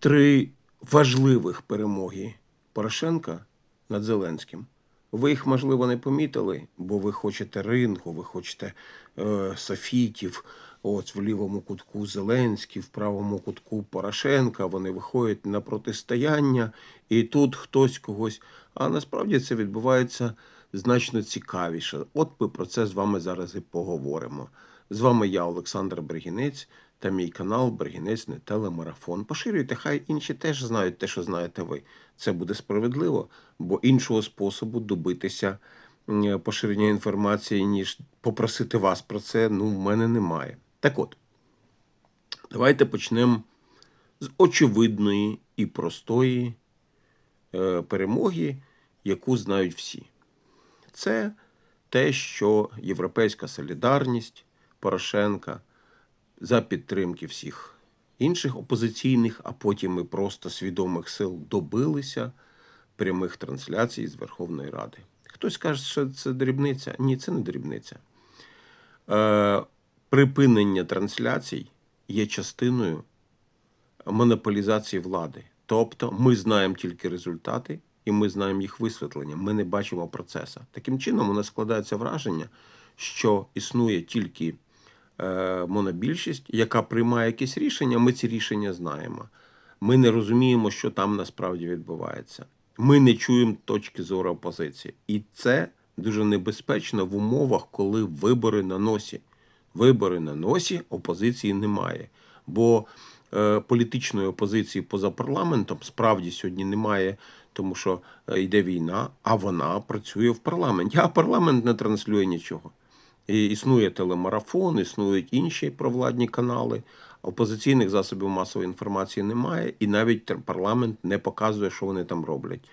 три важливих перемоги Порошенка над Зеленським. Ви їх, можливо, не помітили, бо ви хочете рингу, ви хочете е, софітів, от в лівому кутку Зеленський, в правому кутку Порошенка. Вони виходять на протистояння, і тут хтось когось. А насправді це відбувається значно цікавіше. От ми про це з вами зараз і поговоримо. З вами я, Олександр Бергінець, та мій канал Бергінець не телемарафон. Поширюйте, хай інші теж знають те, що знаєте ви. Це буде справедливо, бо іншого способу добитися поширення інформації, ніж попросити вас про це, ну, в мене немає. Так от, давайте почнемо з очевидної і простої е, перемоги, яку знають всі. Це те, що Європейська солідарність Порошенка за підтримки всіх інших опозиційних, а потім і просто свідомих сил добилися прямих трансляцій з Верховної Ради. Хтось каже, що це дрібниця. Ні, це не дрібниця. Е, припинення трансляцій є частиною монополізації влади. Тобто ми знаємо тільки результати, і ми знаємо їх висвітлення. Ми не бачимо процесу. Таким чином, у нас складається враження, що існує тільки монобільшість, яка приймає якісь рішення. Ми ці рішення знаємо. Ми не розуміємо, що там насправді відбувається. Ми не чуємо точки зору опозиції. І це дуже небезпечно в умовах, коли вибори на носі. Вибори на носі опозиції немає. Бо е, політичної опозиції поза парламентом справді сьогодні немає, тому що е, йде війна, а вона працює в парламенті. А парламент не транслює нічого. Існує телемарафон, існують інші провладні канали. Опозиційних засобів масової інформації немає, і навіть парламент не показує, що вони там роблять.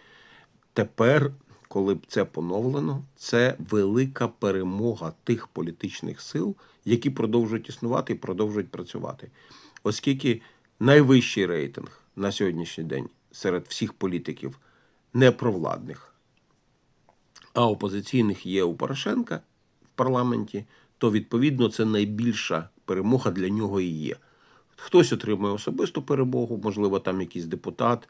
Тепер, коли б це поновлено, це велика перемога тих політичних сил, які продовжують існувати і продовжують працювати. Оскільки найвищий рейтинг на сьогоднішній день серед всіх політиків не провладних, а опозиційних є у Порошенка парламенті, то відповідно це найбільша перемога для нього і є. Хтось отримує особисту перемогу, можливо, там якийсь депутат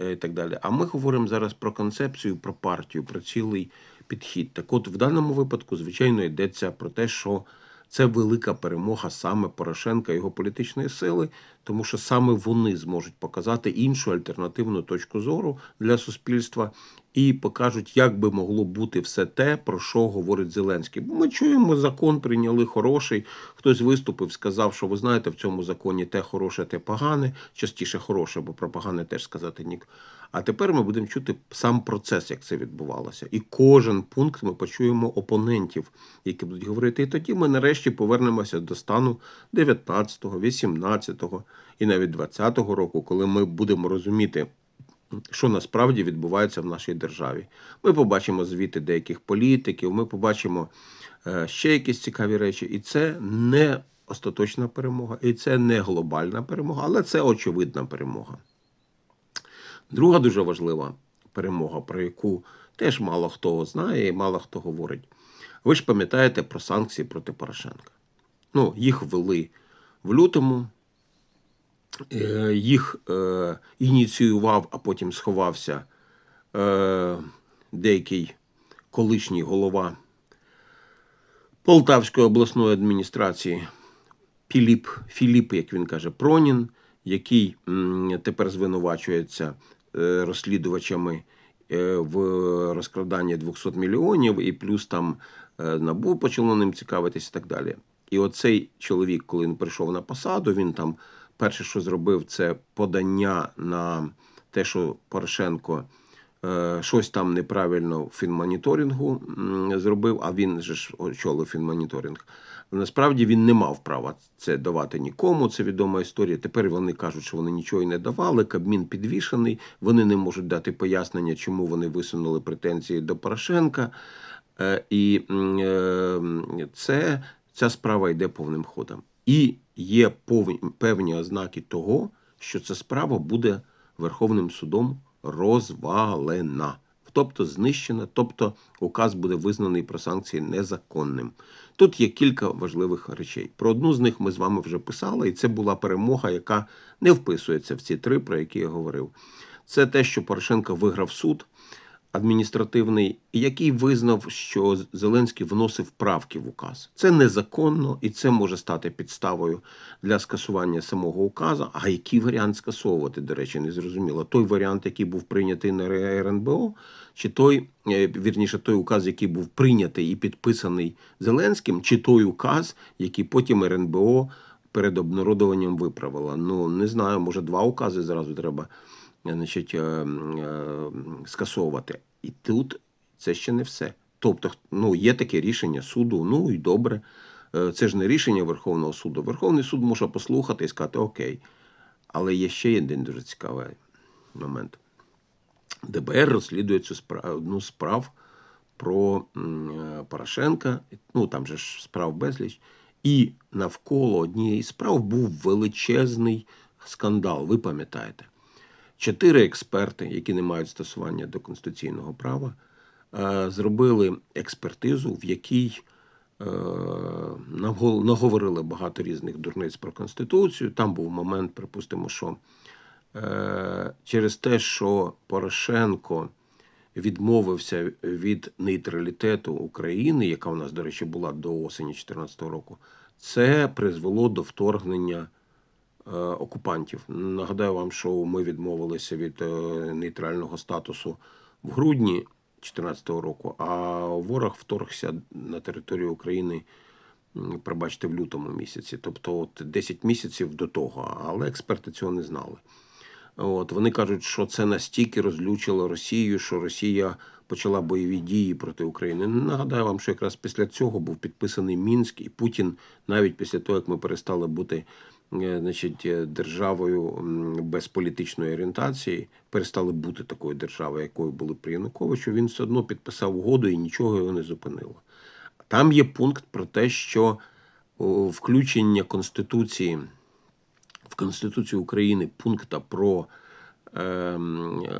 е, і так далі. А ми говоримо зараз про концепцію, про партію, про цілий підхід. Так от, в даному випадку, звичайно, йдеться про те, що це велика перемога саме Порошенка його політичної сили, тому що саме вони зможуть показати іншу альтернативну точку зору для суспільства і покажуть, як би могло бути все те, про що говорить Зеленський. Бо ми чуємо, закон прийняли хороший. Хтось виступив, сказав, що ви знаєте, в цьому законі те хороше, те погане, частіше хороше, бо про погане теж сказати ні. А тепер ми будемо чути сам процес, як це відбувалося. І кожен пункт ми почуємо опонентів, які будуть говорити. І тоді ми нарешті повернемося до стану 19-го, 18-го і навіть 20-го року, коли ми будемо розуміти, що насправді відбувається в нашій державі. Ми побачимо звіти деяких політиків, ми побачимо е, ще якісь цікаві речі, і це не остаточна перемога, і це не глобальна перемога, але це очевидна перемога. Друга дуже важлива перемога, про яку теж мало хто знає і мало хто говорить. Ви ж пам'ятаєте про санкції проти Порошенка. Ну, їх ввели в лютому, їх е, ініціював, а потім сховався е, деякий колишній голова Полтавської обласної адміністрації Філіп, Філіп, як він каже, Пронін, який тепер звинувачується е, розслідувачами е, в розкраданні 200 мільйонів, і плюс там е, НАБУ почало ним цікавитись і так далі. І оцей чоловік, коли він прийшов на посаду, він там перше, що зробив, це подання на те, що Порошенко е, щось там неправильно в фінмоніторингу зробив, а він же ж очолив фінмоніторинг. Насправді він не мав права це давати нікому. Це відома історія. Тепер вони кажуть, що вони нічого й не давали. Кабмін підвішений. Вони не можуть дати пояснення, чому вони висунули претензії до Порошенка. Е, І е, це, ця справа йде повним ходом. І є певні ознаки того, що ця справа буде Верховним судом розвалена. тобто знищена, тобто указ буде визнаний про санкції незаконним. Тут є кілька важливих речей. Про одну з них ми з вами вже писали, і це була перемога, яка не вписується в ці три, про які я говорив. Це те, що Порошенко виграв суд адміністративний, який визнав, що Зеленський вносив правки в указ. Це незаконно і це може стати підставою для скасування самого указу. А який варіант скасовувати, до речі, не зрозуміло. Той варіант, який був прийнятий на РНБО, чи той, е, вірніше, той указ, який був прийнятий і підписаний Зеленським, чи той указ, який потім РНБО перед обнародуванням виправила. Ну не знаю, може два укази зразу треба значить, е, е, скасовувати. І тут це ще не все. Тобто, ну, є таке рішення суду, ну і добре. Е, Це ж не рішення Верховного суду. Верховний суд може послухати і сказати Окей. Але є ще один дуже цікавий момент. ДБР розслідує цю справу, одну з справ про Порошенка. Ну там же ж справ безліч. І навколо однієї справ був величезний скандал. Ви пам'ятаєте? Чотири експерти, які не мають стосування до конституційного права, е, зробили експертизу, в якій е, наговорили багато різних дурниць про конституцію. Там був момент, припустимо, що е, через те, що Порошенко відмовився від нейтралітету України, яка у нас, до речі, була до осені 2014 року, це призвело до вторгнення окупантів. Нагадаю вам, що ми відмовилися від е, нейтрального статусу в грудні 2014 року, а ворог вторгся на територію України. Пробачте, в лютому місяці, тобто от 10 місяців до того, але експерти цього не знали. От вони кажуть, що це настільки розлючило Росію, що Росія почала бойові дії проти України. Нагадаю вам, що якраз після цього був підписаний Мінськ, і Путін, навіть після того, як ми перестали бути е, значить, е, державою без політичної орієнтації, перестали бути такою державою, якою були при Януковичу, він все одно підписав угоду і нічого його не зупинило. Там є пункт про те, що включення Конституції в Конституцію України пункта про ем, е,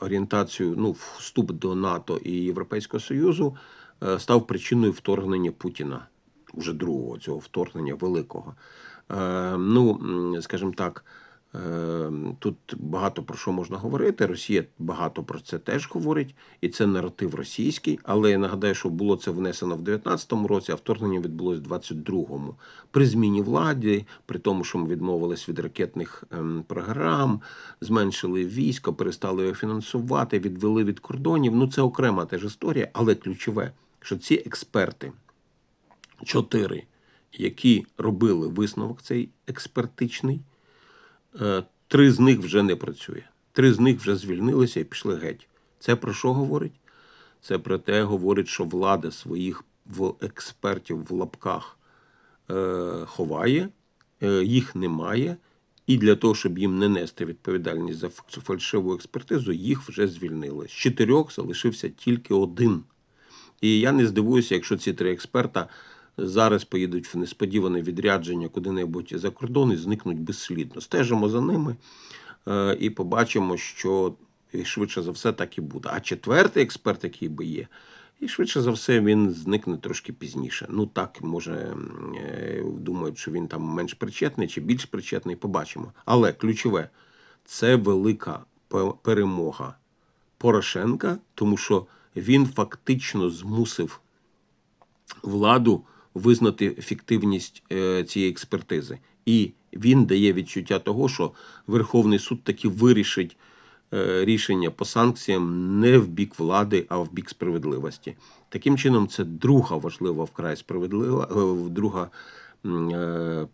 орієнтацію, ну, вступ до НАТО і Європейського Союзу е, став причиною вторгнення Путіна, уже другого цього вторгнення великого. Е, ну, скажімо так, е, тут багато про що можна говорити. Росія багато про це теж говорить, і це наратив російський. Але я нагадаю, що було це внесено в 19-му році, а вторгнення відбулось в 22-му. При зміні влади, при тому, що ми відмовились від ракетних ем, програм, зменшили військо, перестали його фінансувати, відвели від кордонів. Ну це окрема теж історія, але ключове, що ці експерти, чотири, які робили висновок цей експертичний. Е, Три з них вже не працює. Три з них вже звільнилися і пішли геть. Це про що говорить? Це про те, говорить, що влада своїх експертів в лапках е, ховає, е, їх немає, і для того, щоб їм не нести відповідальність за фальшиву експертизу, їх вже звільнили. З чотирьох залишився тільки один. І я не здивуюся, якщо ці три експерта зараз поїдуть в несподіване відрядження куди-небудь за кордон і зникнуть безслідно. Стежимо за ними е, і побачимо, що швидше за все так і буде. А четвертий експерт, який би є, і швидше за все він зникне трошки пізніше. Ну так, може, е, думають, що він там менш причетний чи більш причетний, побачимо. Але ключове це велика перемога Порошенка, тому що він фактично змусив владу визнати ефективність е, цієї експертизи. І він дає відчуття того, що Верховний суд таки вирішить е, рішення по санкціям не в бік влади, а в бік справедливості. Таким чином, це друга важлива вкрай справедлива, е, друга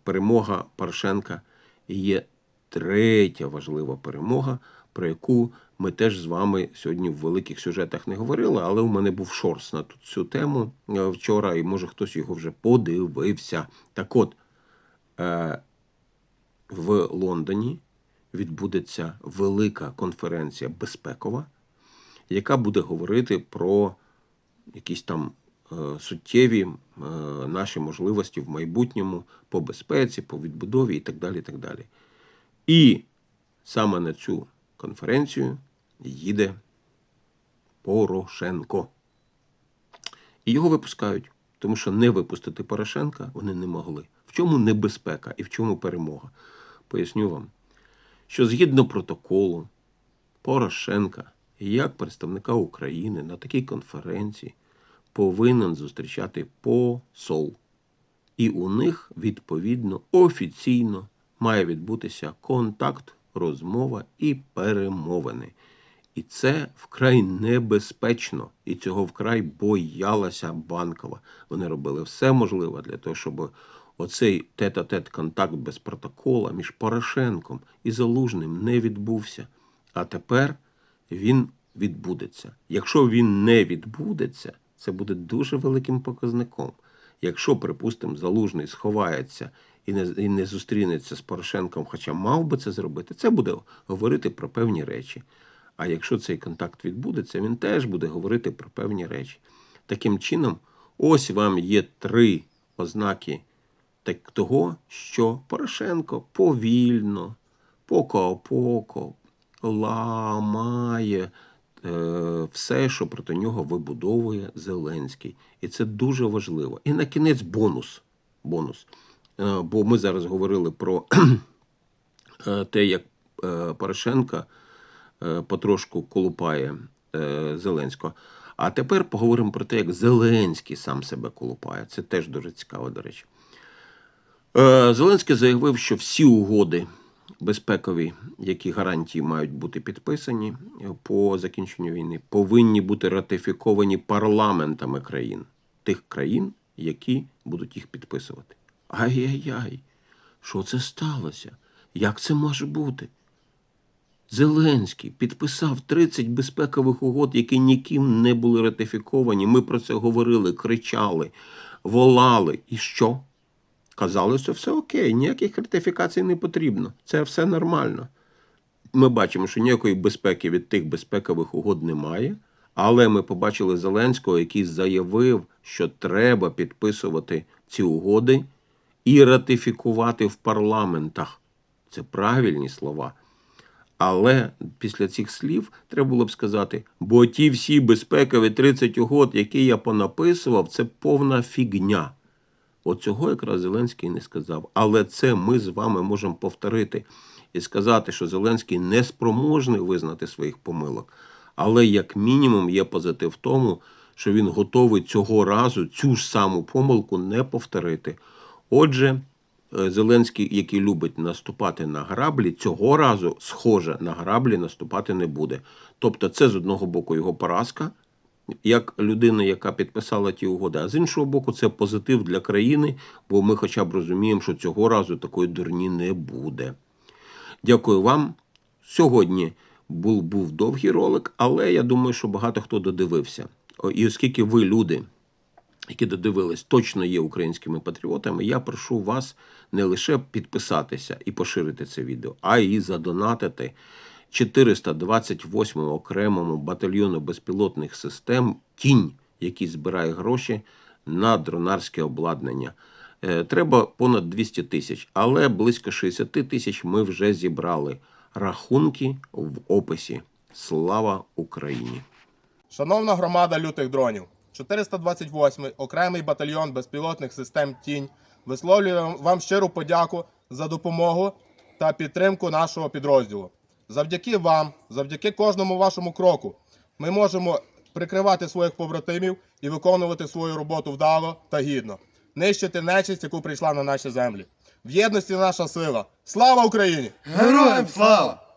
перемога Порошенка. І є третя важлива перемога, про яку ми теж з вами сьогодні в великих сюжетах не говорили, але у мене був шорс на цю тему е, вчора, і може хтось його вже подивився. Так от, е, в Лондоні відбудеться велика конференція безпекова, яка буде говорити про якісь там е, суттєві наші можливості в майбутньому по безпеці, по відбудові і так далі. І так далі. І саме на цю конференцію їде Порошенко. І його випускають, тому що не випустити Порошенка вони не могли. В чому небезпека і в чому перемога? Поясню вам, що згідно протоколу Порошенка, як представника України на такій конференції повинен зустрічати посол. І у них відповідно офіційно має відбутися контакт, розмова і перемовини. І це вкрай небезпечно, і цього вкрай боялася банкова. Вони робили все можливе для того, щоб оцей тет-а-тет контакт без протокола між Порошенком і Залужним не відбувся. А тепер він відбудеться. Якщо він не відбудеться, це буде дуже великим показником. Якщо, припустимо, Залужний сховається і не, і не зустрінеться з Порошенком, хоча мав би це зробити, це буде говорити про певні речі. А якщо цей контакт відбудеться, він теж буде говорити про певні речі. Таким чином, ось вам є три ознаки того, що Порошенко повільно, поко-поко ламає е, все, що проти нього вибудовує Зеленський. І це дуже важливо. І на кінець бонус. бонус. Е, бо ми зараз говорили про е, те, як е, Порошенка потрошку колупає е, Зеленського. А тепер поговоримо про те, як Зеленський сам себе колупає. Це теж дуже цікаво, до речі. Е, Зеленський заявив, що всі угоди безпекові, які гарантії мають бути підписані е, по закінченню війни, повинні бути ратифіковані парламентами країн, тих країн, які будуть їх підписувати. Ай-яй-яй, що це сталося? Як це може бути? Зеленський підписав 30 безпекових угод, які ніким не були ратифіковані. Ми про це говорили, кричали, волали. І що? Казали, що все окей, ніяких ратифікацій не потрібно. Це все нормально. Ми бачимо, що ніякої безпеки від тих безпекових угод немає. Але ми побачили Зеленського, який заявив, що треба підписувати ці угоди і ратифікувати в парламентах. Це правильні слова. Але після цих слів треба було б сказати, бо ті всі безпекові 30 угод, які я понаписував, це повна фігня. От цього якраз Зеленський не сказав. Але це ми з вами можемо повторити і сказати, що Зеленський не спроможний визнати своїх помилок. Але як мінімум є позитив в тому, що він готовий цього разу цю ж саму помилку не повторити. Отже, Зеленський, який любить наступати на граблі, цього разу, схоже, на граблі наступати не буде. Тобто, це з одного боку його поразка, як людина, яка підписала ті угоди, а з іншого боку, це позитив для країни, бо ми хоча б розуміємо, що цього разу такої дурні не буде. Дякую вам. Сьогодні був, був довгий ролик, але я думаю, що багато хто додивився. І оскільки ви, люди, які додивились, точно є українськими патріотами, я прошу вас не лише підписатися і поширити це відео, а й задонатити 428 окремому батальйону безпілотних систем Тінь, який збирає гроші на дронарське обладнання. Е, Треба понад 200 тисяч, але близько 60 тисяч ми вже зібрали. Рахунки в описі. Слава Україні! Шановна громада лютих дронів, 428-й окремий батальйон безпілотних систем Тінь висловлює вам щиру подяку за допомогу та підтримку нашого підрозділу. Завдяки вам, завдяки кожному вашому кроку, ми можемо прикривати своїх побратимів і виконувати свою роботу вдало та гідно, нищити нечисть, яку прийшла на наші землі. В єдності наша сила. Слава Україні! Героям слава!